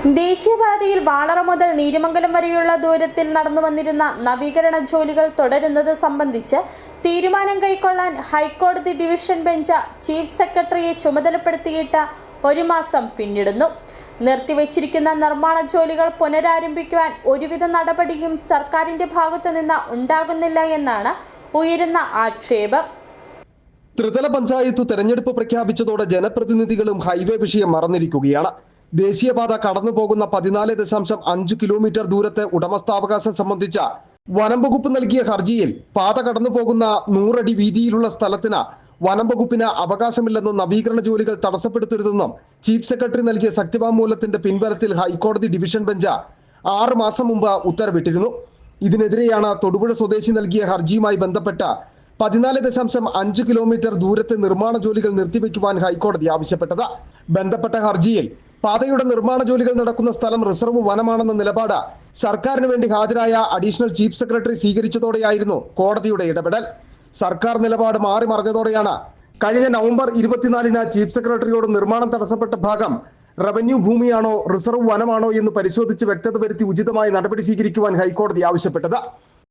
ദേശീയപാതയിൽ വാളറ മുതൽ നീരുമംഗലം വരെയുള്ള ദൂരത്തിൽ നടന്നു വന്നിരുന്ന നവീകരണ ജോലികൾ തുടരുന്നത് സംബന്ധിച്ച് തീരുമാനം കൈക്കൊള്ളാൻ ഹൈക്കോടതി ഡിവിഷൻ ബെഞ്ച് ചീഫ് സെക്രട്ടറിയെ ചുമതലപ്പെടുത്തിയിട്ട് ഒരു മാസം പിന്നിടുന്നു. നിർത്തിവച്ചിരിക്കുന്ന നിർമ്മാണ ജോലികൾ പുനരാരംഭിക്കുവാൻ ഒരുവിധ നടപടിയും സർക്കാരിന്റെ ഭാഗത്തുനിന്ന് ഉണ്ടാകുന്നില്ല എന്നാണ് ഉയരുന്ന ആക്ഷേപം. ത്രിതല പഞ്ചായത്ത് തെരഞ്ഞെടുപ്പ് പ്രഖ്യാപിച്ചതോടെ ജനപ്രതിനിധികളും ഹൈവേ വിഷയം മറന്നിരിക്കുകയാണ്. ദേശീയപാത കടന്നു പോകുന്ന പതിനാല് ദശാംശം അഞ്ച് കിലോമീറ്റർ ദൂരത്തെ ഉടമസ്ഥാവകാശം സംബന്ധിച്ച വനം വകുപ്പ് നൽകിയ ഹർജിയിൽ പാത കടന്നു പോകുന്ന നൂറടി വീതിയിലുള്ള സ്ഥലത്തിന് വനം വകുപ്പിന് അവകാശമില്ലെന്നും നവീകരണ ജോലികൾ തടസ്സപ്പെടുത്തരുതെന്നും ചീഫ് സെക്രട്ടറി നൽകിയ സത്യവാങ്മൂലത്തിന്റെ പിൻബലത്തിൽ ഹൈക്കോടതി ഡിവിഷൻ ബെഞ്ച് ആറ് മാസം മുമ്പ് ഉത്തരവിട്ടിരുന്നു. ഇതിനെതിരെയാണ് തൊടുപുഴ സ്വദേശി നൽകിയ ഹർജിയുമായി ബന്ധപ്പെട്ട പതിനാല് ദശാംശം അഞ്ച് കിലോമീറ്റർ ദൂരത്തെ നിർമ്മാണ ജോലികൾ നിർത്തിവെക്കുവാൻ ഹൈക്കോടതി ആവശ്യപ്പെട്ടത്. ബന്ധപ്പെട്ട ഹർജിയിൽ പാതയുടെ നിർമ്മാണ ജോലികൾ നടക്കുന്ന സ്ഥലം റിസർവ് വനമാണെന്ന നിലപാട് സർക്കാരിന് വേണ്ടി ഹാജരായ അഡീഷണൽ ചീഫ് സെക്രട്ടറി സ്വീകരിച്ചതോടെയായിരുന്നു കോടതിയുടെ ഇടപെടൽ. സർക്കാർ നിലപാട് മാറി മറിഞ്ഞതോടെയാണ് കഴിഞ്ഞ നവംബർ ഇരുപത്തിനാലിന് ചീഫ് സെക്രട്ടറിയോട് നിർമ്മാണം തടസ്സപ്പെട്ട ഭാഗം റവന്യൂ ഭൂമിയാണോ റിസർവ് വനമാണോ എന്ന് പരിശോധിച്ച് വ്യക്തത വരുത്തി ഉചിതമായ നടപടി സ്വീകരിക്കുവാൻ ഹൈക്കോടതി ആവശ്യപ്പെട്ടത്.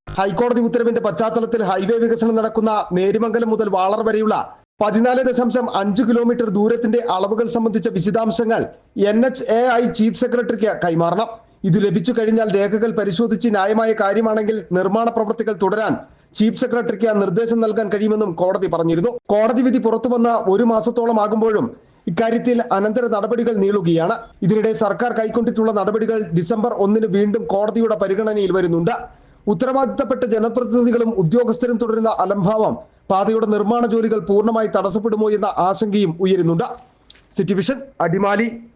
ഹൈക്കോടതി ഉത്തരവിന്റെ പശ്ചാത്തലത്തിൽ ഹൈവേ വികസനം നടക്കുന്ന നേരിമംഗലം മുതൽ വാളർ വരെയുള്ള പതിനാല് ദശാംശം അഞ്ച് കിലോമീറ്റർ ദൂരത്തിന്റെ അളവുകൾ സംബന്ധിച്ച വിശദാംശങ്ങൾ N H A I chief സെക്രട്ടറിക്ക് കൈമാറണം. ഇത് ലഭിച്ചു കഴിഞ്ഞാൽ രേഖകൾ പരിശോധിച്ച് ന്യായമായ കാര്യമാണെങ്കിൽ നിർമ്മാണ പ്രവൃത്തികൾ തുടരാൻ ചീഫ് സെക്രട്ടറിക്ക് നിർദ്ദേശം നൽകാൻ കഴിയുമെന്നും കോടതി പറഞ്ഞിരുന്നു. കോടതി വിധി പുറത്തുവന്ന ഒരു മാസത്തോളം ആകുമ്പോഴും ഇക്കാര്യത്തിൽ അനന്തര നടപടികൾ നീളുകയാണ്. ഇതിനിടെ സർക്കാർ കൈക്കൊണ്ടിട്ടുള്ള നടപടികൾ ഡിസംബർ ഒന്നിന് വീണ്ടും കോടതിയുടെ പരിഗണനയിൽ വരുന്നുണ്ട്. ഉത്തരവാദിത്തപ്പെട്ട ജനപ്രതിനിധികളും ഉദ്യോഗസ്ഥരും തുടരുന്ന അലംഭാവം പാതയുടെ നിർമ്മാണ ജോലികൾ പൂർണമായി തടസ്സപ്പെടുമോ എന്ന ആശങ്കയും ഉയരുന്നുണ്ട്. City vision Adimali.